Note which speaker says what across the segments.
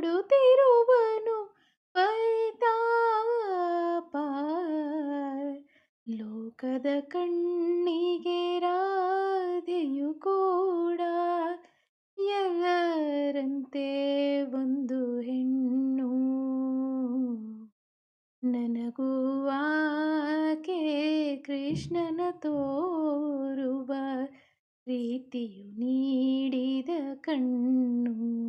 Speaker 1: ಪಡುತ್ತಿರುವನು ಪೈತಾಪ ಲೋಕದ ಕಣ್ಣಿಗೆ ರಾಧೆಯು ಕೂಡ ಎಲ್ಲರಂತೆ ಒಂದು ಹೆಣ್ಣು. ನನಗೂ ಆಕೆ ಕೃಷ್ಣನ ತೋರುವ ಪ್ರೀತಿಯು ನೀಡಿದ ಕಣ್ಣು.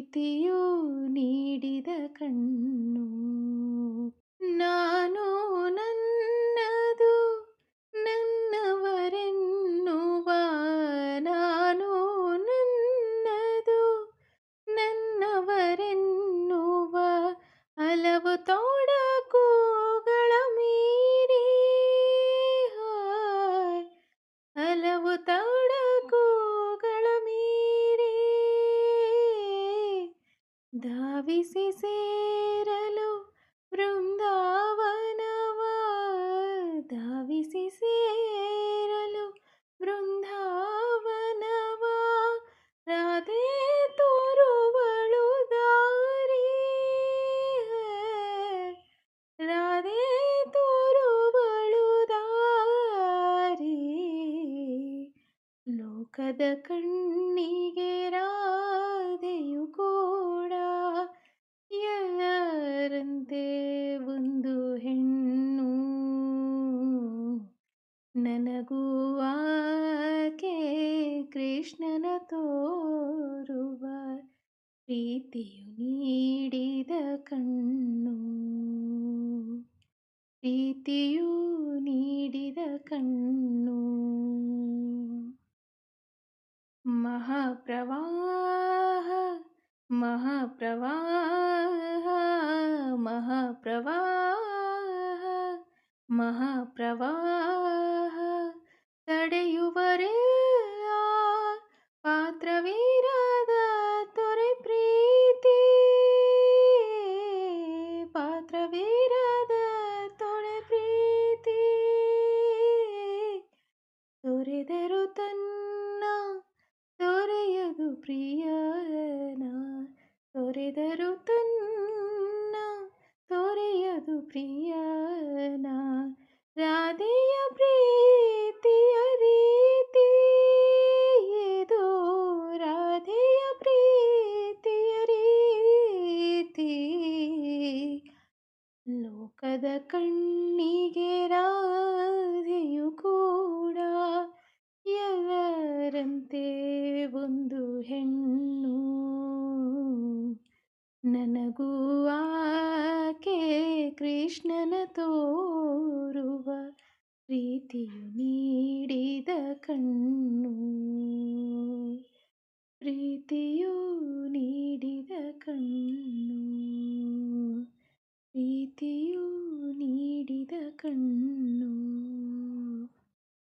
Speaker 1: ಪ್ರೀತಿಯು ನೀಡಿದ ಕಣ್ಣು. ನಾನು ಧಾವಿಸಿ ಸೇರಲು ಬೃಂದಾವನವ ಧಾವಿಸಿ ಸೇರಲು ಬೃಂದಾವನವ ರಾಧೆ ತೋರುವಳು ದಾರಿ ರಾಧೆ ತೋರುವಳು ದಾರಿ ಲೋಕದ ಕಣ್ಣಿಗೆ ರಾಧೆಯು ಕೂಡ ಎಲ್ಲರಂತೆ ಒಂದು ಹೆಣ್ಣು? ನನಗೂ ಆಕೆ ಕೃಷ್ಣನ ತೋರುವ ಪ್ರೀತಿಯು ನೀಡಿದ ಕಣ್ಣು. ಪ್ರೀತಿಯು ನೀಡಿದ ಕಣ್ಣು. ಮಹಾಪ್ರವಾಹ महाप्रवा महाप्रवा महाप्रवा तडयुवरे ತೊರೆದರು ತನ್ನ ತೊರೆಯದು ಪ್ರಿಯನ ರಾಧೆಯ ಪ್ರೀತಿಯ ರೀತಿ ಇದು ರಾಧೆಯ ಪ್ರೀತಿಯ ರೀತಿ. ಲೋಕದ ಕಣ್ಣಿಗೆ ರಾಧೆಯು ಕೂಡ ಎಲ್ಲರಂತೆ ನನಗೂ ಆಕೆ ಕೃಷ್ಣನ ತೋರುವ ಪ್ರೀತಿಯು ನೀಡಿದ ಕಣ್ಣು. ಪ್ರೀ ಪ್ರೀತಿಯು